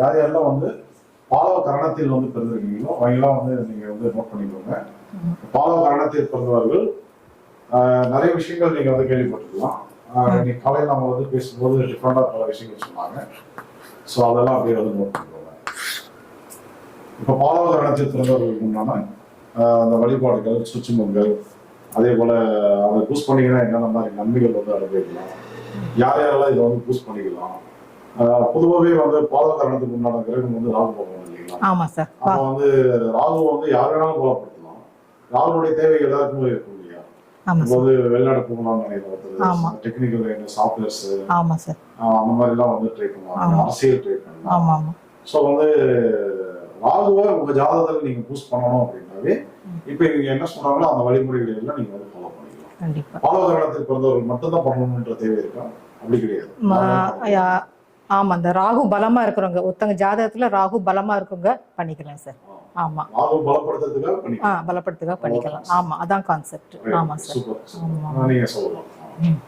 யார் யாரெல்லாம் வந்து பாலவ கரணத்தில் வந்து பிறந்திருக்கீங்களோ அவங்கெல்லாம் வந்து நீங்க வந்து நோட் பண்ணிக்கோங்க. பாலவ கரணத்தில் பிறந்தவர்கள் நிறைய விஷயங்கள் நீங்க வந்து கேள்விப்பட்டிருக்கலாம். இன்னைக்கு காலையில் நம்ம வந்து பேசும்போது டிஃப்ரெண்டாக பல விஷயங்கள் சொன்னாங்க. ஸோ அதெல்லாம் அப்படியே வந்து நோட் பண்ணிக்கோங்க. இப்போ பாலவ கரணத்தில் பிறந்தவர்களுக்கு முன்னான அந்த வழிபாடுகள் சுற்றுமங்கள் அதே போல அதை பூஸ் பண்ணீங்கன்னா என்னென்ன மாதிரி நன்மைகள் வந்து அனுபவிக்கலாம்? யார் யாரெல்லாம் இதை வந்து பூஸ் பண்ணிக்கலாம்? பொதுவாகவே வந்து பாலவ கரணத்துக்கு உண்டான கிரகம் வந்து ராகு பகவான் இல்லைங்களா? ஆமா சார். அப்ப வந்து ராகு வந்து யார் வேணாலும் கோலப்படுத்தலாம் ராகுனுடைய தேவை எல்லாருக்குமே இருக்கும் இல்லையா? வந்து வெளிநாடு போகலாம்னு ஆமா. நினைக்கிறேன் டெக்னிக்கல் சாஃப்ட்வேர்ஸ் ஆமா சார். அந்த மாதிரி எல்லாம் வந்து ட்ரை பண்ணுவாங்க ஆமா. அரசியல் ட்ரை பண்ணலாம். ஆமா ஆமா. ஸோ வந்து ராகுவை உங்க ஜாதகத்துல நீங்க பூஸ்ட் பண்ணணும் அப்படின்னாவே இப்போ நீங்க என்ன சொல்றாங்களோ அந்த வழிமுறைகளை எல்லாம் நீங்க வந்து ஃபாலோ பண்ணிக்கலாம். கண்டிப்பா. பாலகரணத்தில் பிறந்தவர்கள் மட்டும்தான் பண்ணணுன்ற தேவை இருக்கா? அப்படி கிடையாது. ம- யா- ஆமா இந்த ராகு பலமா இருக்கிறவங்க ஒருத்தங்க ஜாதகத்துல ராகு பலமா இருக்கவங்க பண்ணிக்கலாம் சார். ஆமா. ஆ பலப்படுத்துக்காக பண்ணிக்கலாம். ஆமா அதான் கான்செப்ட் ஆமா சார். ஆமா. நீங்க சொல்லலாம். ம்.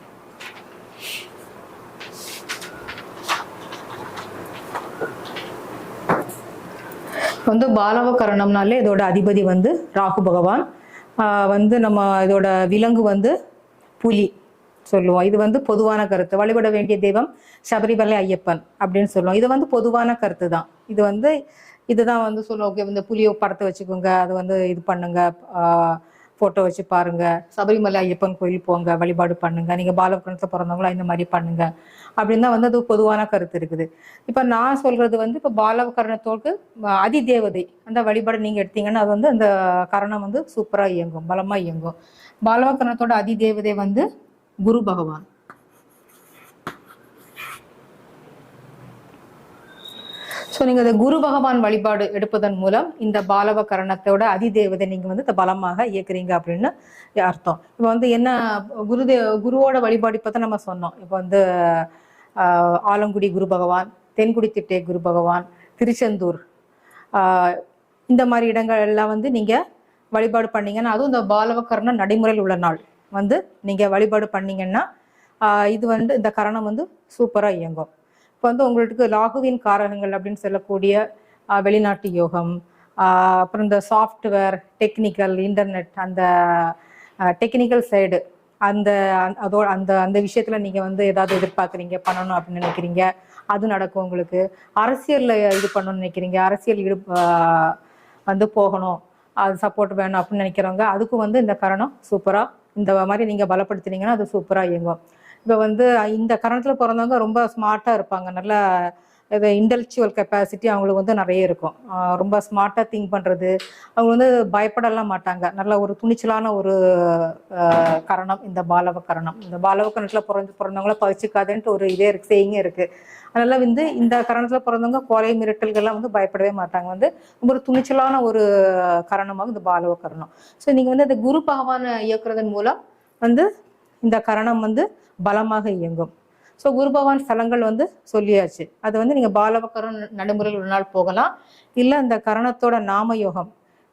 வந்து பாலவ கரணம்னாலே இதோட அதிபதி வந்து ராகு பகவான். வந்து நம்ம இதோட விலங்கு வந்து புலி. சொல்லுவோம். இது வந்து பொதுவான கருத்து. வழிபட வேண்டிய தெய்வம் சபரிமலை ஐயப்பன் அப்படின்னு சொல்லுவோம். இது வந்து பொதுவான கருத்து தான். இது வந்து இதுதான் வந்து சொல்லுவோம். ஓகே இந்த புலியை படத்தை வச்சுக்கோங்க அது வந்து இது பண்ணுங்க ஃபோட்டோ வச்சு பாருங்க. சபரிமலை ஐயப்பன் கோயில் போங்க வழிபாடு பண்ணுங்க. நீங்க பாலவக்கணத்தில் பிறந்தவங்களா இந்த மாதிரி பண்ணுங்க. அப்படின்னு தான் வந்து அது பொதுவான கருத்து இருக்குது. இப்ப நான் சொல்றது வந்து இப்ப பாலகரணத்தோடு அதி தேவதை அந்த வழிபாடு நீங்க எடுத்தீங்கன்னா அது வந்து அந்த கரணம் வந்து சூப்பரா இயங்கும் பலமா இயங்கும். பாலவகரணத்தோட அதி தேவதை வந்து குரு பகவான். ஸோ நீங்க இந்த குரு பகவான் வழிபாடு எடுப்பதன் மூலம் இந்த பாலவ கரணத்தோட அதிதேவதை நீங்க வந்து இந்த பலமாக இயக்குறீங்க அப்படின்னு அர்த்தம். இப்போ வந்து என்ன குருதே குருவோட வழிபாடு இப்போ தான் நம்ம சொன்னோம். இப்போ வந்து ஆஹ், ஆலங்குடி குரு பகவான் தென்குடி குரு பகவான் திருச்செந்தூர் ஆஹ், இந்த மாதிரி இடங்கள் எல்லாம் வந்து நீங்க வழிபாடு பண்ணீங்கன்னா அதுவும் இந்த பாலவ கரணம் நடைமுறையில் உள்ள நாள். வந்து நீங்கள் வழிபாடு பண்ணீங்கன்னா இது வந்து இந்த கரணம் வந்து சூப்பராக இயங்கும். இப்போ வந்து உங்களுக்கு லாகுவின் காரகங்கள் அப்படின்னு சொல்லக்கூடிய வெளிநாட்டு யோகம் அப்புறம் இந்த சாஃப்ட்வேர் டெக்னிக்கல் இன்டர்நெட் அந்த டெக்னிக்கல் சைடு அந்த அதோ அந்த அந்த விஷயத்துல நீங்க வந்து ஏதாவது எதிர்பார்க்குறீங்க பண்ணணும் அப்படின்னு நினைக்கிறீங்க அது நடக்கும் உங்களுக்கு. அரசியல்ல இது பண்ணணும்னு நினைக்கிறீங்க அரசியல் ஈடு வந்து போகணும் அது சப்போர்ட் வேணும் அப்படின்னு நினைக்கிறவங்க அதுக்கும் வந்து இந்த கரணம் சூப்பராக இந்த மாதிரி நீங்க பலப்படுத்தினீங்கன்னா அது சூப்பரா இயங்கும். இப்போ வந்து இந்த கரணத்தில் பிறந்தவங்க ரொம்ப ஸ்மார்ட்டா இருப்பாங்க. நல்லா இது இன்டெலெக்சுவல் கெப்பாசிட்டி அவங்களுக்கு வந்து நிறைய இருக்கும். ரொம்ப ஸ்மார்ட்டாக திங்க் பண்ணுறது அவங்க வந்து பயப்படலாம் மாட்டாங்க. நல்ல ஒரு துணிச்சலான ஒரு கரணம் இந்த பாலவ கரணம். இந்த பாலவ கரணத்தில் பிறந்து பிறந்தவங்கள பகிச்சுக்காதுன்ட்டு ஒரு இதே இருக்கு செய்யுங்க இருக்குது அதனால் வந்து இந்த கரணத்தில் பிறந்தவங்க கோலை மிரட்டல்கள்லாம் வந்து பயப்படவே மாட்டாங்க. வந்து ரொம்ப ஒரு துணிச்சலான ஒரு கரணமாக இந்த பாலவ கரணம். ஸோ நீங்கள் வந்து அந்த குரு பகவானை இயக்குறதன் மூலம் வந்து இந்த கரணம் வந்து பலமாக இயங்கும். ஸோ குருபவான் ஸ்தலங்கள் வந்து சொல்லியாச்சு. அது வந்து நீங்கள் பாலவக்கரம் நடைமுறையில் ஒரு நாள் போகலாம். இல்லை இந்த கரணத்தோட நாமயோகம்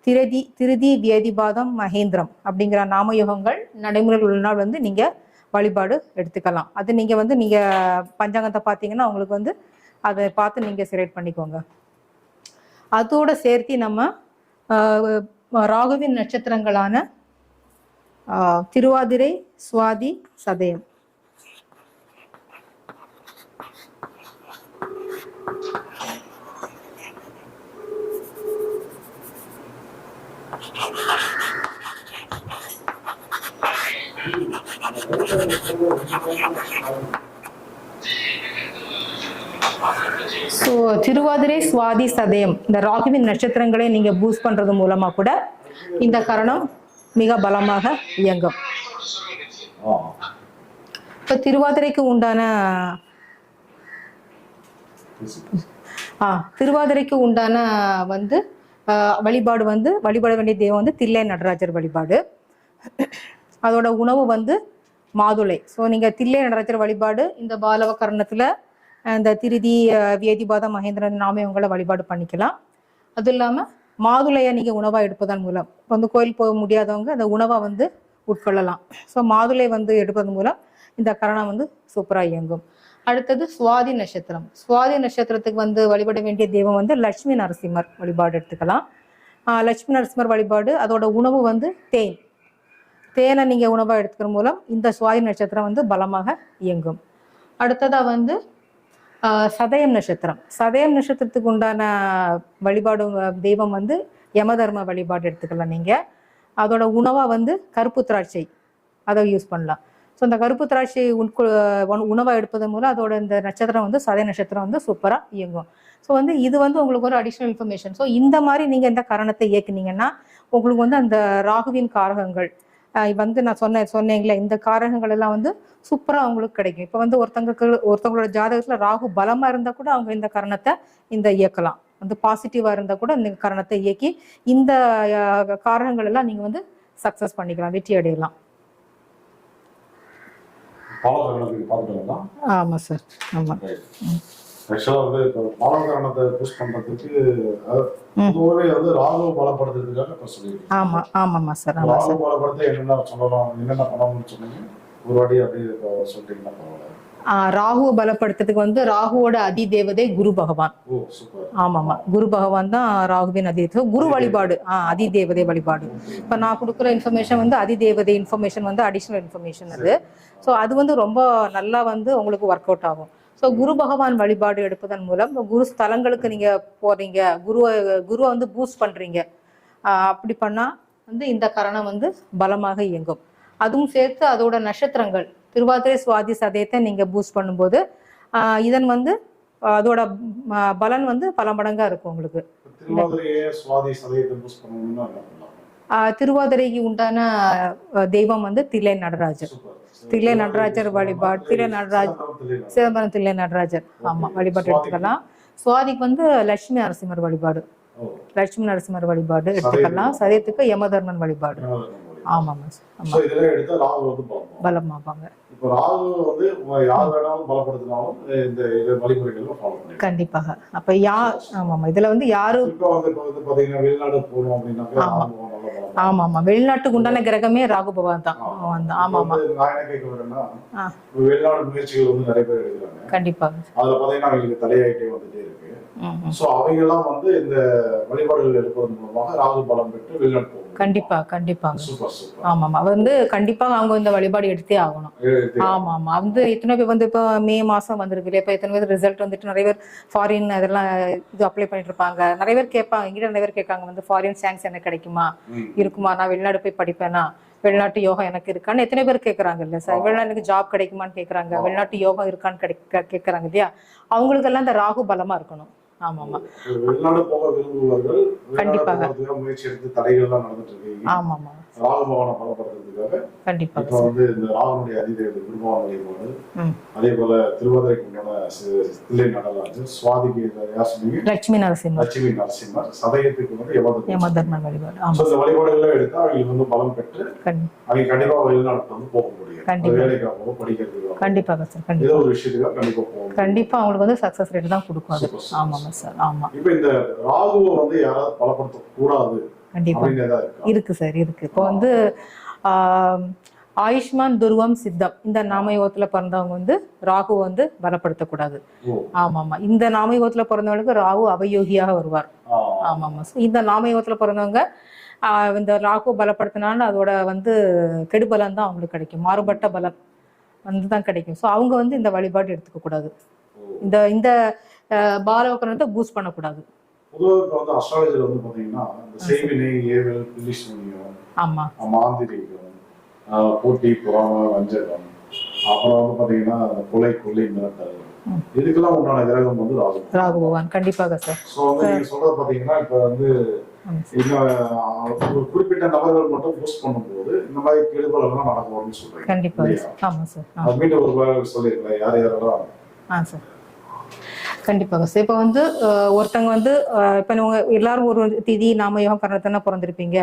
திருதி திருதி வியதிபாதம் மகேந்திரம் அப்படிங்கிற நாமயோகங்கள் நடைமுறையில் உள்ள நாள் வந்து நீங்கள் வழிபாடு எடுத்துக்கலாம். அது நீங்கள் வந்து நீங்கள் பஞ்சாங்கத்தை பார்த்தீங்கன்னா உங்களுக்கு வந்து அதை பார்த்து நீங்கள் செலக்ட் பண்ணிக்கோங்க. அதோட சேர்த்து நம்ம ராகுவின் நட்சத்திரங்களான திருவாதிரை சுவாதி சதயம். ஸோ திருவாதிரை சுவாதி சதயம் இந்த ராகுவின் நட்சத்திரங்களை நீங்க பூஸ்ட் பண்றது மூலமா கூட இந்த கரணம் மிக பலமாக இயங்கும். இப்போ திருவாதிரைக்கு உண்டான ஆ திருவாதிரைக்கு உண்டான வந்து வழிபாடு வந்து வழிபட வேண்டிய தெய்வம் வந்து தில்லை நடராஜர் வழிபாடு. அதோட உணவு வந்து மாதுளை. ஸோ நீங்கள் தில்லை நடத்துகிற வழிபாடு இந்த பாலவ கரணத்தில் இந்த திருதி வியதிபாத மகேந்திரன் நாமயங்களை வழிபாடு பண்ணிக்கலாம். அதுவும் இல்லாமல் மாதுளையை நீங்கள் உணவாக எடுப்பதன் மூலம் இப்போ வந்து கோயில் போக முடியாதவங்க அந்த உணவை வந்து உட்கொள்ளலாம். ஸோ மாதுளை வந்து எடுப்பதன் மூலம் இந்த கரணம் வந்து சூப்பராக இயங்கும். அடுத்தது சுவாதி நட்சத்திரம். சுவாதி நட்சத்திரத்துக்கு வந்து வழிபட வேண்டிய தெய்வம் வந்து லட்சுமி நரசிம்மர் வழிபாடு எடுத்துக்கலாம். லட்சுமி நரசிம்மர் வழிபாடு அதோட உணவு வந்து தேன். தேனை நீங்கள் உணவாக எடுத்துக்கிற மூலம் இந்த சுவாதி நட்சத்திரம் வந்து பலமாக இயங்கும். அடுத்ததாக வந்து சதயம் நட்சத்திரம். சதயம் நட்சத்திரத்துக்கு உண்டான வழிபாடு தெய்வம் வந்து யமதர்ம வழிபாடு எடுத்துக்கலாம் நீங்கள் அதோட உணவாக வந்து கருப்பு திராட்சை அதை யூஸ் பண்ணலாம். ஸோ இந்த கருப்பு திராட்சை உட்கொ உணவாக எடுப்பதன் மூலம் அதோட இந்த நட்சத்திரம் வந்து சதய நட்சத்திரம் வந்து சூப்பராக இயங்கும். ஸோ வந்து இது வந்து உங்களுக்கு ஒரு அடிஷ்னல் இன்ஃபர்மேஷன் ஸோ இந்த மாதிரி நீங்கள் இந்த காரணத்தை இயக்குனீங்கன்னா உங்களுக்கு வந்து அந்த ராகுவின் காரகங்கள் வந்து நான் சொன்ன சொன்னீங்களே இந்த காரகங்கள் எல்லாம் வந்து சூப்பரா அவங்களுக்கு கிடைக்கும். இப்போ வந்து ஒருத்தங்களுக்கு ஒருத்தவங்களோட ஜாதகத்துல ராகு பலமா இருந்தா கூட அவங்க இந்த காரணத்தை இந்த இயக்கலாம். வந்து பாசிட்டிவா இருந்தா கூட இந்த காரணத்தை இயக்கி இந்த காரகங்கள் எல்லாம் நீங்க வந்து சக்சஸ் பண்ணிக்கலாம் வெற்றி அடையலாம். பாலகரணத்துக்கு பார்த்துட்டு வரலாம். ஆமா சார் ஆமா. ஆக்சுவலா வந்து இப்போ பாலகரணத்தை புஷ் பண்றதுக்கு அதாவது பொதுவாகவே வந்து ராகு பலப்படுத்துறதுக்காக இப்போ சொல்லியிருக்கேன். ஆமா ஆமாம்மா சார் ராகு சார். பலப்படுத்த என்னென்ன சொல்லலாம் என்னென்ன பண்ணணும்னு சொன்னீங்க? ஒரு வாட்டி அப்படியே சொல்லிட்டீங்கன்னா பரவாயில்ல ராகுவை பலப்படுத்துறதுக்கு வந்து ராகுவோட அதி தேவதை குரு பகவான். ஆமாமா குரு பகவான் தான் ராகுவின் அதி. குரு வழிபாடு ஆஹ் அதி தேவதை வழிபாடு. இப்ப நான் கொடுக்குற இன்ஃபர்மேஷன் வந்து அதி தேவதை இன்ஃபர்மேஷன் வந்து அடிஷ்னல் இன்ஃபர்மேஷன் அது. ஸோ அது வந்து ரொம்ப நல்லா வந்து உங்களுக்கு ஒர்க் அவுட் ஆகும். ஸோ குரு பகவான் வழிபாடு எடுப்பதன் மூலம் குரு ஸ்தலங்களுக்கு நீங்க போறீங்க குருவை குருவை வந்து பூஸ்ட் பண்றீங்க. அப்படி பண்ணா வந்து இந்த கரணம் வந்து பலமாக இயங்கும். அதுவும் சேர்த்து அதோட நட்சத்திரங்கள் திருவாதிரை சுவாதி சதயத்தை நீங்க பூஸ்ட் பண்ணும்போது இதன் வந்து அதோட பலன் வந்து பல மடங்கா இருக்கும் உங்களுக்கு. திருவாதிரைக்கு உண்டான தெய்வம் வந்து தில்லை நடராஜர். தில்லை நடராஜர் வழிபாடு தில்லை நடராஜ் சிதம்பரம் தில்லை நடராஜர். ஆமா வழிபாடு எடுத்துக்கலாம் சுவாதிக்கு வந்து லட்சுமி நரசிம்மர் வழிபாடு. லட்சுமி நரசிம்மர் வழிபாடு எடுத்துக்கலாம். சதயத்துக்கு யமதர்மன் வழிபாடு. ஆமாம் ஸோ ஆமா. இதெல்லாம் எடுத்தா ராகு வந்து பலம் இப்போ ராகு வந்து யார் வேணாலும் பலப்படுத்தினாலும் இந்த இது வழிமுறைகள்லாம் ஃபாலோ பண்ணிக்கலாம் கண்டிப்பாக. அப்ப யா ஆமாமா இதுல வந்து யாரு இப்போ வந்து இப்போ வந்து பாத்தீங்கன்னா வெளிநாடு போகணும் அப்படின்னாக்கா ஆமா. ஆமா ஆமா. வெளிநாட்டுக்கு உண்டான கிரகமே ராகு பகவான் தான். ஆமா. ஆமா வெளிநாடு முயற்சிகள் வந்து நிறைய பேர் எடுக்கிறாங்க. கண்டிப்பாக. அதுல பாத்தீங்கன்னா அவங்களுக்கு தலையாயிட்டே வந்துட்டே இருக்கு. ம், ம். சோ அவங்க எல்லாம் வந்து இந்த வழிபாடுகள் எடுப்பதன் மூலமாக ராகு பலம் பெற்று வெளிநாடு போகும் கண்டிப்பா கண்டிப்பாங்க சூப்பர் சூப்பர் ஆமாமா. வந்து கண்டிப்பாக அவங்க இந்த வழிபாடு எடுத்தே ஆகணும். ஆமா ஆமா வந்து எத்தனை பேர் வந்து இப்போ மே மாசம் வந்திருக்கு இல்லையா இப்போ எத்தனை பேர் ரிசல்ட் வந்துட்டு நிறைய பேர் ஃபாரின் அதெல்லாம் இது அப்ளை பண்ணிட்டு இருப்பாங்க நிறைய பேர் கேட்பாங்க. எங்கிட்ட நிறைய பேர் கேட்காங்க. வந்து ஃபாரின் சாங்ஸ் எனக்கு கிடைக்குமா? இருக்குமா? நான் வெளிநாடு போய் படிப்பேனா? வெளிநாட்டு யோகா எனக்கு இருக்கான்னு எத்தனை பேர் கேட்கறாங்க இல்ல சார் வெளிநாடு எனக்கு ஜாப் கிடைக்குமான்னு கேட்கறாங்க. வெளிநாட்டு யோகா இருக்கான்னு கிடைக்க கேட்கறாங்க இல்லையா? அவங்களுக்கெல்லாம் இந்த ராகு பலமா இருக்கணும். ஆமா ஆமா வெளிநாடு போக விரும்புபவர்கள் கண்டிப்பாக. முயற்சி எடுத்து தடைகள் எல்லாம் நடந்துட்டு இருக்கீங்க ஆமா ஆமா ராகு பவனை பலப்படுத்துறதுக்காக. கண்டிப்பா இப்போ வந்து இந்த ராகுனுடைய அதிதேவதை குருபவன் வழிபாடு. அதே போல திருவாதிரைக்கு உண்டான தில்லை நடராஜர் சுவாதிக்கு சொன்னீங்க? லட்சுமி நரசிம்மர். லட்சுமி நரசிம்மர். சதயத்துக்கு வந்து யமதர்மன் வழிபாடு. இந்த வழிபாடுகளை எடுத்து அவங்களுக்கு வந்து பலம் பெற்று அவங்க கண்டிப்பா வெளிநாட்டுக்கு வந்து போக முடியும். வேலைக்காகவோ படிக்கிறதுக்காக கண்டிப்பாக சார் கண்டிப்பா ஏதோ ஒரு விஷயத்துக்காக கண்டிப்பா போகணும். கண்டிப்பா அவங்களுக்கு வந்து சக்சஸ் ரேட் தான் கொடுக்கும் அது. ஆமாங்க சார் ஆமா. இப்ப இந்த ராகுவை வந்து யாராவது பலப்படுத்த கூடாது கண்டிப்பா. அப்படின்னு ஏதாவது இருக்கா? சார் இருக்கு. இப்போ வந்து ஆயுஷ்மான் துருவம் சித்தம் இந்த நாமயோகத்துல பிறந்தவங்க வந்து ராகு வந்து பலப்படுத்தக்கூடாது. ஆமா ஆமா இந்த நாமயோகத்துல பிறந்தவங்களுக்கு ராகு அவயோகியாக வருவார். ஆமா ஆமா இந்த நாமயோகத்துல பிறந்தவங்க இந்த ராகு பலப்படுத்தினாலும் அதோட வந்து கெடுபலன் தான் அவங்களுக்கு கிடைக்கும். மாறுபட்ட பலன். வந்து தான் கிடைக்கும். ஸோ அவங்க வந்து இந்த வழிபாடு எடுத்துக்க கூடாது. இந்த இந்த பாலவக்கரணத்தை பூஸ்ட் பண்ணக்கூடாது. பொதுவா இப்ப வந்து அஸ்ட்ராலஜில வந்து பாத்தீங்கன்னா இந்த செய்வினை ஏவல் பில்லி சூனியம் ஆமா. மாந்திரிகம் ஆஹ் போட்டி பொறாமை வஞ்சகம் அப்புறம் வந்து பாத்தீங்கன்னா அந்த கொலை கொள்ளை மிரட்டல் ம். இதுக்கெல்லாம் உண்டான கிரகம் வந்து ராகு. ராகு பகவான். கண்டிப்பாக சார். ஸோ வந்து இப்ப இந்த ஒரு குறிப்பிட்ட நபர்கள் மட்டும் போஸ்ட் பண்ணும்போது இந்த மாதிரி கெடுபலெல்லாம் நடக்கும் அப்படின்னு சொல்றீங்க கண்டிப்பா? ஆமா சார். அது மீண்டும் ஒரு வாரம் சொல்லிருக்கேன் யார் யாரெல்லாம் ஆ சார். கண்டிப்பாக சார். இப்போ வந்து ஒருத்தங்க வந்து இப்போ நீங்க எல்லாரும் ஒரு திதி நாமயோகம் கரணத்தானே பிறந்திருப்பீங்க.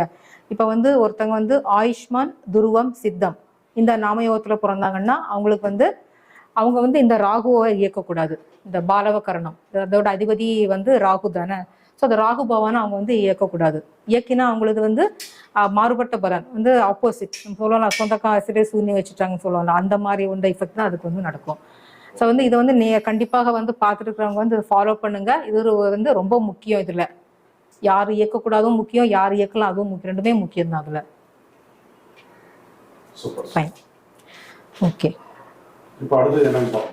இப்போ வந்து ஒருத்தங்க வந்து ஆயுஷ்மான் துருவம் சித்தம் இந்த நாமயோகத்துல பிறந்தாங்கன்னா அவங்களுக்கு வந்து அவங்க வந்து இந்த ராகுவை இயக்கக்கூடாது. இந்த பாலவ கரணம். அதோட அதிபதி வந்து ராகு தானே. ஸோ அந்த ராகு பவானை அவங்க வந்து இயக்கக்கூடாது. இயக்கினா அவங்களுக்கு வந்து மாறுபட்ட பலன். வந்து ஆப்போசிட் சொல்லலாம் சொந்தக்கா ஆசிரியர் சூன்யம் வச்சுட்டாங்கன்னு சொல்லுவாங்க அந்த மாதிரி உண்ட எஃபெக்ட் தான் அதுக்கு வந்து நடக்கும். ஸோ வந்து இதை வந்து நீ கண்டிப்பாக வந்து பார்த்துட்டு இருக்கிறவங்க வந்து ஃபாலோ பண்ணுங்க. இது வந்து ரொம்ப முக்கியம் இதுல. யார் இயக்கக்கூடாதும் முக்கியம் யார் இயக்கலாம் அதுவும் முக்கியம். ரெண்டுமே முக்கியம் தான் அதுல. ஃபைன் ஓகே இப்போ அடுத்தது என்னன்னு பார்ப்போம்.